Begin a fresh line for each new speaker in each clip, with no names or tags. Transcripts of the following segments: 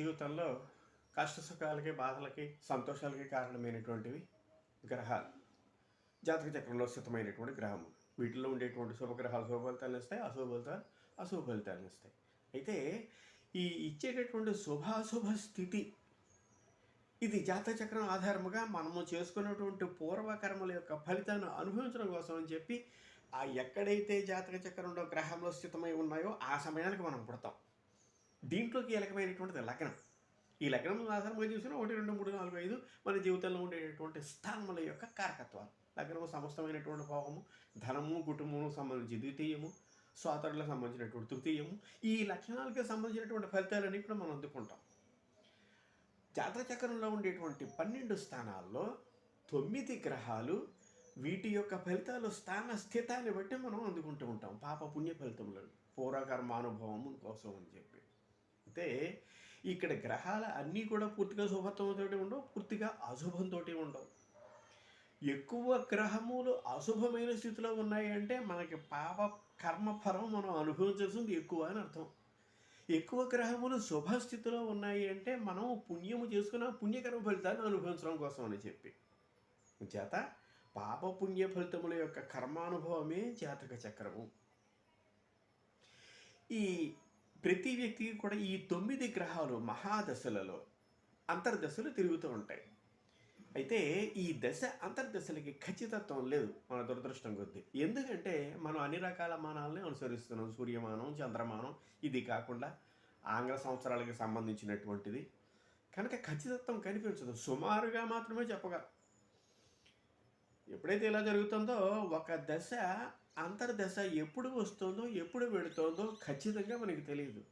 జీవితంలో కష్ట సుఖాలకి బాధలకి సంతోషాలకి కారణమైనటువంటివి గ్రహాలు. జాతక చక్రంలో స్థితమైనటువంటి గ్రహము. వీటిలో ఉండేటువంటి శుభగ్రహాలు శుభ ఫలితాలను ఇస్తాయి అశుభ ఫలితాలు అశుభ ఫలితాలను ఇస్తాయి అయితే ఈ ఇచ్చేటటువంటి శుభాశుభ స్థితి ఇది జాతక చక్రం ఆధారముగా మనము చేసుకున్నటువంటి పూర్వకర్మల యొక్క ఫలితాన్ని అనుభవించడం కోసం అని చెప్పి ఆ ఎక్కడైతే జాతక చక్రంలో గ్రహంలో స్థితమై ఉన్నాయో ఆ సమయానికి మనం పుడతాం. దీంట్లో కీలకమైనటువంటిది లగ్నం. ఈ లగ్నం ఆధారంగా చూసిన ఒకటి రెండు మూడు నాలుగు ఐదు మన జీవితంలో ఉండేటటువంటి స్థానముల యొక్క కారకత్వాలు. లగ్నము సమస్తమైనటువంటి భావము ధనము కుటుంబము సంబంధించి ద్వితీయము స్వాతంత్రులకు సంబంధించినటువంటి తృతీయము. ఈ లక్షణాలకి సంబంధించినటువంటి ఫలితాలన్నీ కూడా మనం అందుకుంటాం. జాతక చక్రంలో ఉండేటువంటి పన్నెండు స్థానాల్లో తొమ్మిది గ్రహాలు వీటి యొక్క ఫలితాలు స్థాన స్థితాన్ని బట్టి మనం అందుకుంటూ ఉంటాం. పాప పుణ్య ఫలితములను పూర్వకర్మానుభవం కోసం అని చెప్పి. అయితే ఇక్కడ గ్రహాల అన్నీ కూడా పూర్తిగా శుభత్వంతో ఉండవు పూర్తిగా అశుభంతో ఉండవు. ఎక్కువ గ్రహములు అశుభమైన స్థితిలో ఉన్నాయి అంటే మనకి పాప కర్మఫలం మనం అనుభవించాల్సింది ఎక్కువ అని అర్థం. ఎక్కువ గ్రహములు శుభస్థితిలో ఉన్నాయి అంటే మనం పుణ్యము చేసుకున్న పుణ్యకర్మ ఫలితాన్ని అనుభవించడం కోసం అని చెప్పి. చేత పాప పుణ్య ఫలితముల యొక్క కర్మానుభవమే జాతక చక్రము. ఈ ప్రతి వ్యక్తికి కూడా ఈ తొమ్మిది గ్రహాలు మహాదశలలో అంతర్దశలు తిరుగుతూ ఉంటాయి. అయితే ఈ దశ అంతర్దశలకి ఖచ్చితత్వం లేదు మన దురదృష్టం కొద్దీ. ఎందుకంటే మనం అన్ని రకాల మానాలని అనుసరిస్తున్నాం. సూర్యమానం చంద్రమానం ఇది కాకుండా ఆంగ్ల సంవత్సరాలకి సంబంధించినటువంటిది. కనుక ఖచ్చితత్వం కనిపించదు. సుమారుగా మాత్రమే చెప్పగలం. ఎప్పుడైతే ఇలా జరుగుతుందో ఒక దశ అంతర్దశ ఎప్పుడు వస్తుందో ఎప్పుడు పెడుతుందో ఖచ్చితంగా మనకి తెలియదు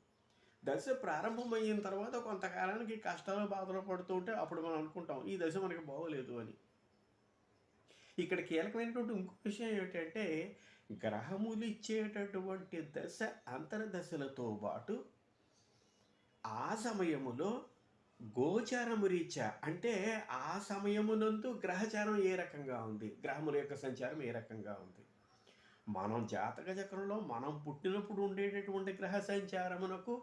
దశ ప్రారంభమయిన తర్వాత కొంతకాలానికి కష్టాలు బాధలు పడుతూ ఉంటే అప్పుడు మనం అనుకుంటాం ఈ దశ మనకి బాగోలేదు అని. ఇక్కడ కీలకమైనటువంటి ఇంకో విషయం ఏమిటంటే గ్రహములు ఇచ్చేటటువంటి దశ అంతర్దశలతో పాటు ఆ సమయములో గోచారము రీత్యా అంటే ఆ సమయమునందు గ్రహచారం ఏ రకంగా ఉంది? గ్రహముల యొక్క సంచారం ఏ రకంగా ఉంది? మనం జాతక చక్రంలో మనం పుట్టినప్పుడు ఉండేటటువంటి గ్రహ సంచారమునకు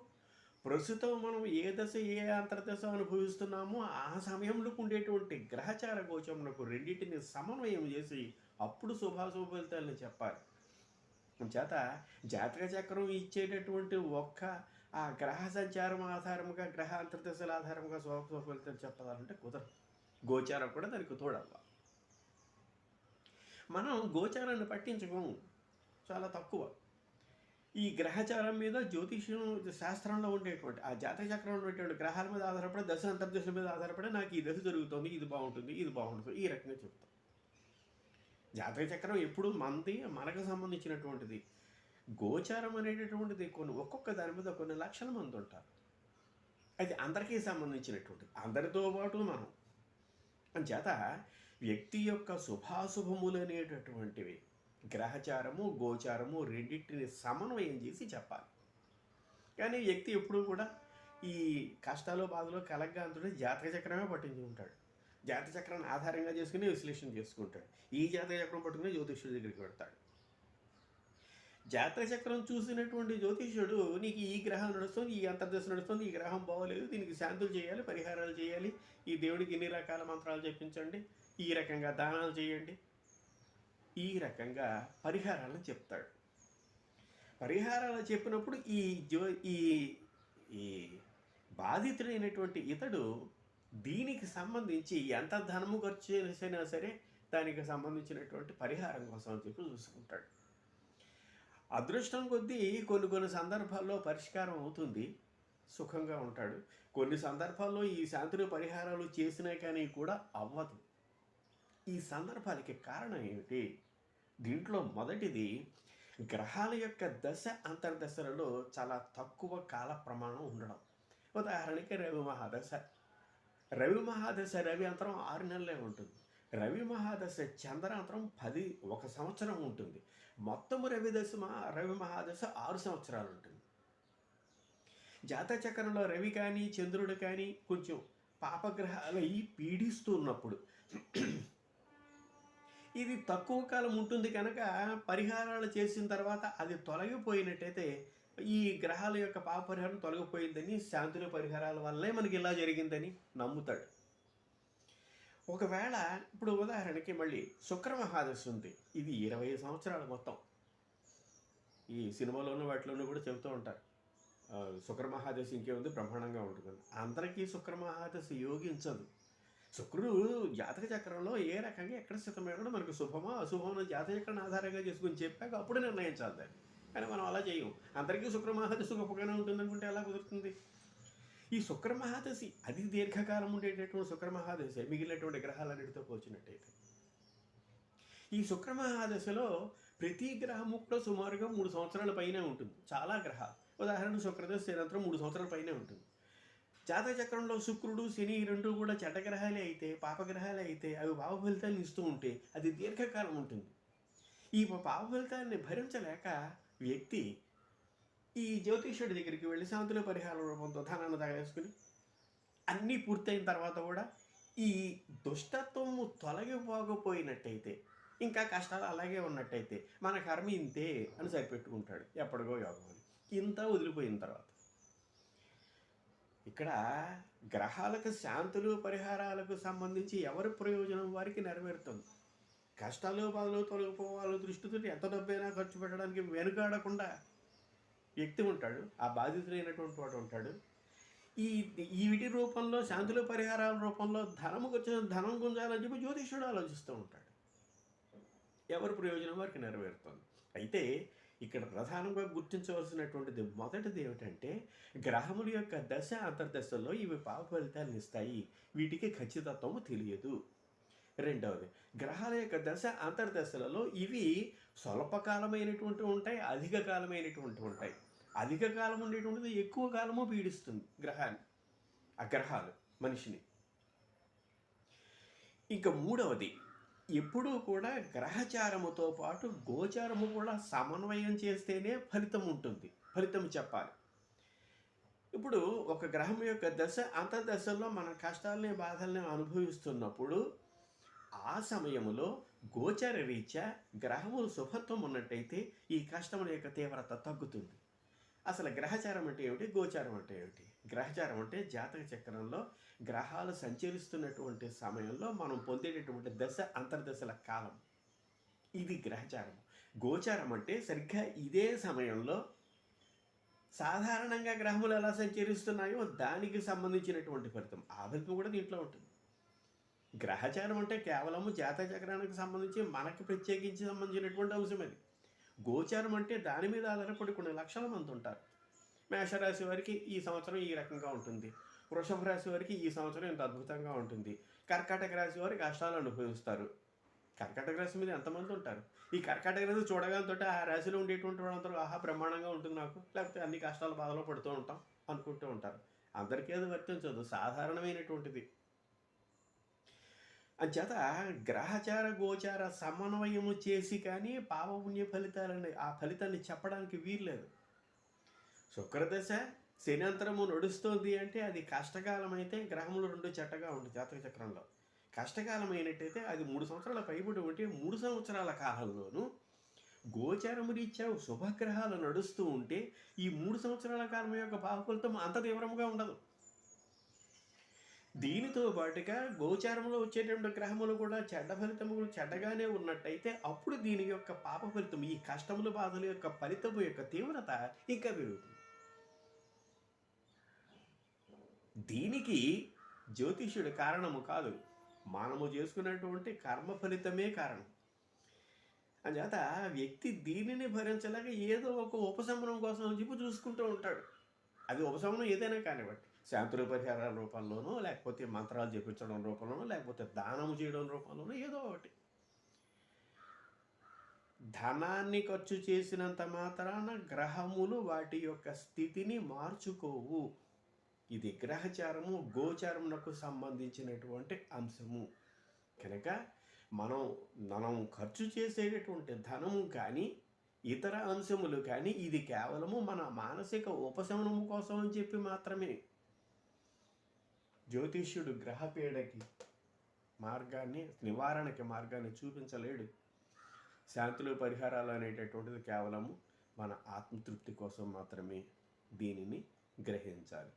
ప్రస్తుతం మనం ఏ దశ ఏ అంతర్దశ అనుభవిస్తున్నామో ఆ సమయంలో ఉండేటువంటి గ్రహచార గోచమునకు రెండింటిని సమన్వయం చేసి అప్పుడు శుభాశుభ ఫలితాలను చెప్పాలి. చేత జాతక చక్రం ఇచ్చేటటువంటి ఒక్క ఆ గ్రహ సంచారం ఆధారముగా గ్రహ అంతర్దశల ఆధారంగా శుభాశుభ ఫలితాలు చెప్పాలంటే కుదరదు. గోచారం కూడా దానికి తోడవ్వాలి. మనం గోచారాన్ని పట్టించుకోము. చాలా తక్కువ. ఈ గ్రహచారం మీద జ్యోతిష్యం శాస్త్రంలో ఉండేటువంటి ఆ జాతక చక్రంలో ఉండేటువంటి గ్రహాల మీద ఆధారపడి దశ అంతర్దశల మీద ఆధారపడి నాకు ఈ దశ జరుగుతుంది ఇది బాగుంటుంది ఇది బాగుంటుంది ఈ రకంగా చెప్తాం. జాతక చక్రం ఎప్పుడు మంది మనకు సంబంధించినటువంటిది గోచారం అనేటటువంటిది కొన్ని ఒక్కొక్క దాని మీద కొన్ని లక్షల మంది ఉంటారు. అది అందరికీ సంబంధించినటువంటిది అందరితో పాటు మనం. అంచేత వ్యక్తి యొక్క శుభాశుభములు అనేటటువంటివి గ్రహచారము గోచారము రెండింటిని సమన్వయం చేసి చెప్పాలి. కానీ వ్యక్తి ఎప్పుడూ కూడా ఈ కష్టాలు బాధలు కలగ్గా అంతుంటే జాతక చక్రమే పట్టించుకుంటాడు జాతక చక్రాన్ని ఆధారంగా చేసుకుని విశ్లేషణ చేసుకుంటాడు. ఈ జాతక చక్రం పట్టుకుని జ్యోతిష్యుడి దగ్గరికి పెడతాడు జాతక చక్రం చూసినటువంటి జ్యోతిష్యుడు నీకు ఈ గ్రహం నడుస్తుంది ఈ అంతర్దశ నడుస్తుంది ఈ గ్రహం బాగోలేదు దీనికి శాంతులు చేయాలి పరిహారాలు చేయాలి ఈ దేవుడికి ఇన్ని రకాల మంత్రాలు చెప్పించండి ఈ రకంగా దానాలు చేయండి ఈ రకంగా పరిహారాలను చెప్తాడు. పరిహారాలు చెప్పినప్పుడు ఈ జో ఈ ఈ బాధితుడైనటువంటి ఇతడు దీనికి సంబంధించి ఎంత ధనము ఖర్చు చేసినా సరే దానికి సంబంధించినటువంటి పరిహారం కోసం అని చెప్పి చూసుకుంటాడు. అదృష్టం కొద్దీ కొన్ని కొన్ని సందర్భాల్లో పరిష్కారం అవుతుంది. సుఖంగా ఉంటాడు. కొన్ని సందర్భాల్లో ఈ శాంతిని పరిహారాలు చేసినా కానీ కూడా అవ్వదు. ఈ సందర్భాలకి కారణం ఏమిటి? దీంట్లో మొదటిది గ్రహాల యొక్క దశ అంతర్దశలలో చాలా తక్కువ కాల ప్రమాణం ఉండడం. ఉదాహరణకి రవి మహాదశ. రవి మహాదశ రవి అంతరం ఆరు నెలలే ఉంటుంది. రవి మహాదశ చంద్రాంతరం పది ఒక సంవత్సరం ఉంటుంది. మొత్తము రవి దశ మహా రవి మహాదశ ఆరు సంవత్సరాలు ఉంటుంది. జాతచక్రంలో రవి కానీ చంద్రుడు కానీ కొంచెం పాపగ్రహాలు అయి పీడిస్తున్నప్పుడు ఇది తక్కువ కాలం ఉంటుంది కనుక పరిహారాలు చేసిన తర్వాత అది తొలగిపోయినట్టయితే ఈ గ్రహాల యొక్క పాప పరిహారం తొలగిపోయిందని శాంతుల పరిహారాల వల్లే మనకి ఇలా జరిగిందని నమ్ముతాడు. ఒకవేళ ఇప్పుడు ఉదాహరణకి మళ్ళీ శుక్ర మహాదశి ఉంది. ఇది ఇరవై సంవత్సరాలు మొత్తం. ఈ సినిమాలోనూ వాటిలోనూ కూడా చెబుతూ ఉంటారు. ఆ, శుక్ర మహాదశి ఇంకేముంది? బ్రహ్మాండంగా ఉంటుంది. అందరికీ శుక్ర మహాదశి యోగించదు. శుక్రుడు జాతక చక్రంలో ఏ రకంగా ఎక్కడ స్థితమైనా మనకు శుభమా అశుభమో జాతక చక్రాన్ని ఆధారంగా చేసుకుని చెప్పాక అప్పుడు నిర్ణయించాలి దాన్ని. కానీ మనం అలా చేయం అందరికీ శుక్రమహాదశి గొప్పగానే ఉంటుంది అనుకుంటే ఎలా కుదురుతుంది? ఈ శుక్రమహాదశి అది దీర్ఘకాలం ఉండేటటువంటి శుక్రమహాదశి మిగిలినటువంటి గ్రహాలన్నిటితో పోల్చినట్టయితే. ఈ శుక్రమహాదశలో ప్రతి గ్రహము కూడా సుమారుగా మూడు సంవత్సరాల పైనే ఉంటుంది. చాలా గ్రహాలు. ఉదాహరణ శుక్రదశ నిరంతరం మూడు సంవత్సరాల పైనే ఉంటుంది. జాతక చక్రంలో శుక్రుడు శని రెండు కూడా చెడ్డగ్రహాలే అయితే పాపగ్రహాలే అయితే అవి భావ ఫలితాన్ని ఇస్తూ ఉంటే అది దీర్ఘకాలం ఉంటుంది. ఈ పాప ఫలితాన్ని భరించలేక వ్యక్తి ఈ జ్యోతిష్యుడి దగ్గరికి వెళ్ళి శాంతుల పరిహార రూపంతో ధనాన్ని తగలేసుకుని అన్నీ పూర్తయిన తర్వాత కూడా ఈ దుష్టత్వము తొలగిపోకపోయినట్టయితే ఇంకా కష్టాలు అలాగే ఉన్నట్టయితే మన కర్మ ఇంతే అని సరిపెట్టుకుంటాడు ఎప్పటికో యోగం అని. ఇంత వదిలిపోయిన తర్వాత. ఇక్కడ గ్రహాలకు శాంతులు పరిహారాలకు సంబంధించి ఎవరి ప్రయోజనం వారికి నెరవేరుతుంది? కష్టాలు బాధలు తొలగిపోవాలి దృష్టితో ఎంత డబ్బైనా ఖర్చు పెట్టడానికి వెనుకాడకుండా వ్యక్తి ఉంటాడు ఆ బాధితుడైనటువంటి వాడు ఉంటాడు. ఈ ఈ వీటి రూపంలో శాంతుల పరిహారాల రూపంలో ధనము వచ్చిన ధనం గుంజాలని చెప్పి జ్యోతిష్యుడు ఆలోచిస్తూ ఉంటాడు. ఎవరి ప్రయోజనం వారికి నెరవేరుతుంది? అయితే ఇక్కడ ప్రధానంగా గుర్తించవలసినటువంటిది మొదటిది ఏమిటంటే గ్రహముల యొక్క దశ అంతర్దశల్లో ఇవి పాప ఫలితాలను ఇస్తాయి. వీటికి ఖచ్చితత్వము తెలియదు. రెండవది గ్రహాల యొక్క దశ అంతర్దశలలో ఇవి స్వల్పకాలమైనటువంటి ఉంటాయి అధిక కాలమైనటువంటి ఉంటాయి. అధిక కాలం ఉండేటువంటిది ఎక్కువ కాలము పీడిస్తుంది గ్రహాన్ని ఆ గ్రహాలు మనిషిని. ఇంకా మూడవది ఎప్పుడూ కూడా గ్రహచారముతో పాటు గోచారము కూడా సమన్వయం చేస్తేనే ఫలితం ఉంటుంది. ఫలితం చెప్పాలి. ఇప్పుడు ఒక గ్రహం యొక్క దశ అంతర్దశలో మన కష్టాలని బాధల్ని అనుభవిస్తున్నప్పుడు ఆ సమయంలో గోచర రీత్యా గ్రహము శుభత్వం ఉన్నట్టయితే ఈ కష్టముల యొక్క తీవ్రత తగ్గుతుంది. అసలు గ్రహచారం అంటే ఏమిటి? గోచారం అంటే ఏమిటి? గ్రహచారం అంటే జాతక చక్రంలో గ్రహాలు సంచరిస్తున్నటువంటి సమయంలో మనం పొందేటటువంటి దశ అంతర్దశల కాలం. ఇది గ్రహచారం. గోచారం అంటే సరిగ్గా ఇదే సమయంలో సాధారణంగా గ్రహములు ఎలా సంచరిస్తున్నాయో దానికి సంబంధించినటువంటి ఫలితం. ఆ ఫలితం కూడా దీంట్లో ఉంటుంది. గ్రహచారం అంటే కేవలము జాతక చక్రానికి సంబంధించి మనకు ప్రత్యేకించి సంబంధించినటువంటి అంశం అది. గోచారం అంటే దాని మీద ఆధారపడి కొన్ని లక్షల మంది ఉంటారు. మేషరాశి వారికి ఈ సంవత్సరం ఈ రకంగా ఉంటుంది. వృషభ రాశి వారికి ఈ సంవత్సరం ఇంత అద్భుతంగా ఉంటుంది. కర్కాటక రాశి వారికి కష్టాలు అనుభవిస్తారు. కర్కాటక రాశి మీద ఎంతమంది ఉంటారు? ఈ కర్కాటక రాశి చూడగానే ఆ రాశిలో ఉండేటువంటి వాళ్ళందరూ ఆహా బ్రహ్మాండంగా ఉంటుంది నాకు. లేకపోతే అన్ని కష్టాలు బాధలో పడుతూ ఉంటాం అనుకుంటూ ఉంటారు. అందరికీ అది వర్తించదు. సాధారణమైనటువంటిది. అంచేత గ్రహచార గోచార సమన్వయము చేసి కానీ పాపపుణ్య ఫలితాలని ఆ ఫలితాన్ని చెప్పడానికి వీల్లేదు. శుక్రదశ శనంతరము నడుస్తుంది అంటే అది కష్టకాలం అయితే గ్రహములు రెండు చెట్టగా ఉంది జాతక చక్రంలో. కష్టకాలం అయినట్టయితే అది మూడు సంవత్సరాల పైబడి ఉంటే మూడు సంవత్సరాల కాలంలోనూ గోచారము రీత్యా శుభగ్రహాలు నడుస్తూ ఉంటే ఈ మూడు సంవత్సరాల కాలం యొక్క పాప అంత తీవ్రంగా ఉండదు. దీనితో పాటుగా గోచారంలో వచ్చేటువంటి గ్రహములు కూడా చెడ్డ ఫలితములు చెడ్డగానే ఉన్నట్టయితే అప్పుడు దీని యొక్క పాప ఫలితం ఈ కష్టముల బాధల యొక్క ఫలితము యొక్క తీవ్రత ఇంకా పెరుగుతుంది. దీనికి జ్యోతిష్యుడు కారణము కాదు మనము చేసుకున్నటువంటి కర్మ ఫలితమే కారణం. అంచేత వ్యక్తి దీనిని భరించలేక ఏదో ఒక ఉపశమనం కోసం చెప్పి చూసుకుంటూ ఉంటాడు. అది ఉపశమనం ఏదైనా కానివ్వండి. శాంతుల పరిహారాల రూపంలోనో లేకపోతే మంత్రాలు చెప్పించడం రూపంలోనో లేకపోతే దానము చేయడం రూపంలోనో ఏదో ఒకటి. ధనాన్ని ఖర్చు చేసినంత మాత్రాన గ్రహములు వాటి యొక్క స్థితిని మార్చుకోవు. ఇది గ్రహచారము గోచారమునకు సంబంధించినటువంటి అంశము. కనుక మనం మనం ఖర్చు చేసేటటువంటి ధనము కానీ ఇతర అంశములు కానీ ఇది కేవలము మన మానసిక ఉపశమనము కోసం అని చెప్పి మాత్రమే. జ్యోతిష్యుడు గ్రహపీడకి మార్గాన్ని నివారణకి మార్గాన్ని చూపించలేడు. శాంతులు పరిహారాలు అనేటటువంటిది కేవలము మన ఆత్మతృప్తి కోసం మాత్రమే దీనిని గ్రహించాలి.